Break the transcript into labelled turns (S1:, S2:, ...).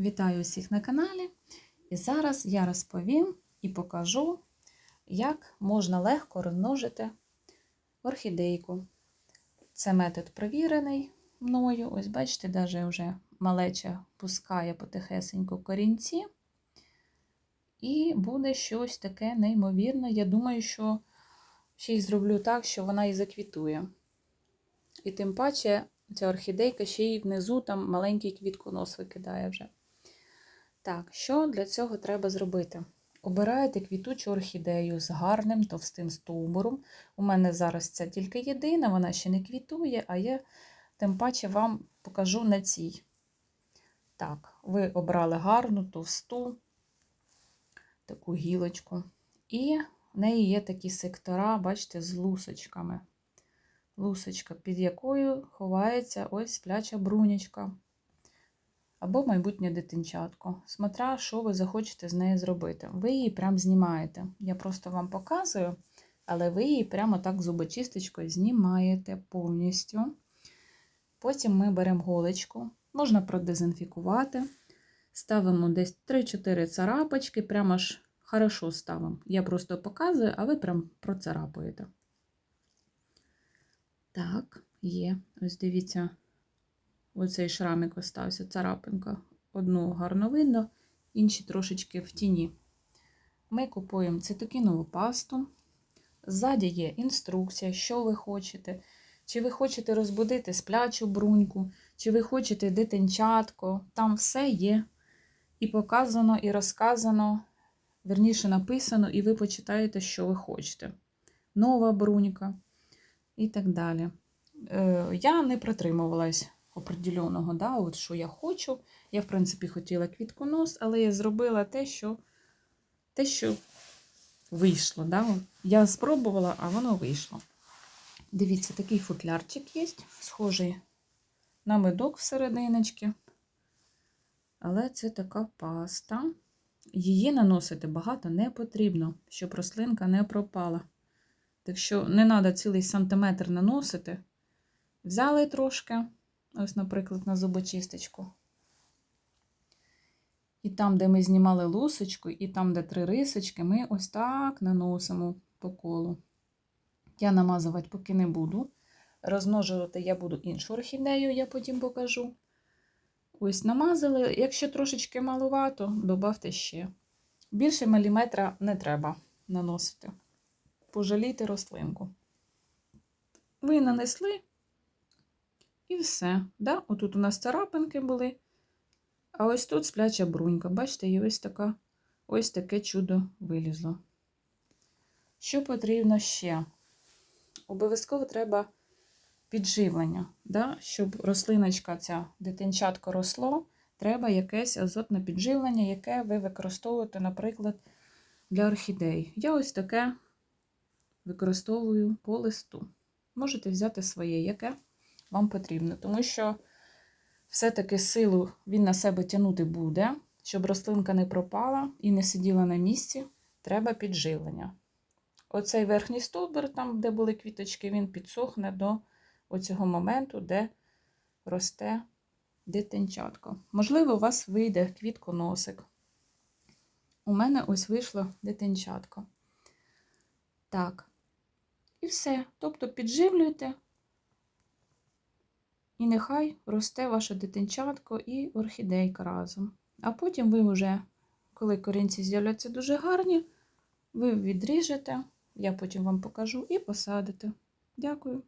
S1: Вітаю усіх на каналі. І зараз я розповім і покажу, як можна легко розмножити орхідейку. Це метод провірений мною. Ось, бачите, навіть вже малеча пускає потихесенько корінці. І буде щось таке неймовірне. Я думаю, що ще й зроблю так, що вона і заквітує. І тим паче ця орхідейка ще й внизу там маленький квітконос викидає вже. Так, що для цього треба зробити? Обираєте квітучу орхідею з гарним товстим стовбуром. У мене зараз це тільки єдина, вона ще не квітує, а я тим паче вам покажу на цій. Так, ви обрали гарну, товсту таку гілочку. І в неї є такі сектора, бачите, з лусочками. Лусочка, під якою ховається ось спляча брунячка. Або майбутнє дитинчатко. Смотря, що ви захочете з нею зробити. Ви її прям знімаєте. Я просто вам показую, але ви її прямо так зубочисточкою знімаєте повністю. Потім ми беремо голочку, можна продезінфікувати. Ставимо десь 3-4 царапочки, прямо ж хорошо ставимо. Я просто показую, а ви прям процарапуєте. Так, є. Ось дивіться, оцей шрамик остався, царапинка. Одну гарно видно, інші трошечки в тіні. Ми купуємо цитокінову пасту. Ззаді є інструкція, що ви хочете. Чи ви хочете розбудити сплячу бруньку, чи ви хочете дитинчатко. Там все є. І показано, і розказано, верніше написано, і ви почитаєте, що ви хочете. Нова брунька і так далі. Е, Я не притримувалась определеного, да, от що я хочу. Я, в принципі, хотіла квітконос, але я зробила те, що те, що вийшло. Да? Я спробувала, а воно вийшло. Дивіться, такий футлярчик є, схожий на медок всерединочки. Але це така паста. Її наносити багато не потрібно, щоб рослинка не пропала. Так що не треба цілий сантиметр наносити. Взяли трошки, ось, наприклад, на зубочисточку. І там, де ми знімали лусочку, і там, де три рисочки, ми ось так наносимо по колу. Я намазувати поки не буду. Розмножувати я буду іншу орхідею, я потім покажу. Ось намазали. Якщо трошечки малувато, додавте ще. Більше міліметра не треба наносити. Пожалійте рослинку. Ви нанесли і все. Да? Отут у нас царапинки були. А ось тут спляча брунька. Бачите, і ось така, ось таке чудо вилізло. Що потрібно ще? Обов'язково треба підживлення. Да? Щоб рослиночка, ця дитинчатко росло, треба якесь азотне підживлення, яке ви використовуєте, наприклад, для орхідей. Я ось таке використовую по листу. Можете взяти своє, яке вам потрібно, тому що все-таки силу він на себе тягнути буде, щоб рослинка не пропала і не сиділа на місці, треба підживлення. Оцей верхній стовбур, там, де були квіточки, він підсохне до оцього моменту, де росте дитинчатко. Можливо, у вас вийде квітконосик. У мене ось вийшло дитинчатко. Так. І все. Тобто підживлюйте, і нехай росте ваше дитинчатко і орхідейка разом. А потім ви вже, коли корінці з'являться дуже гарні, ви відріжете, я потім вам покажу і посадите. Дякую.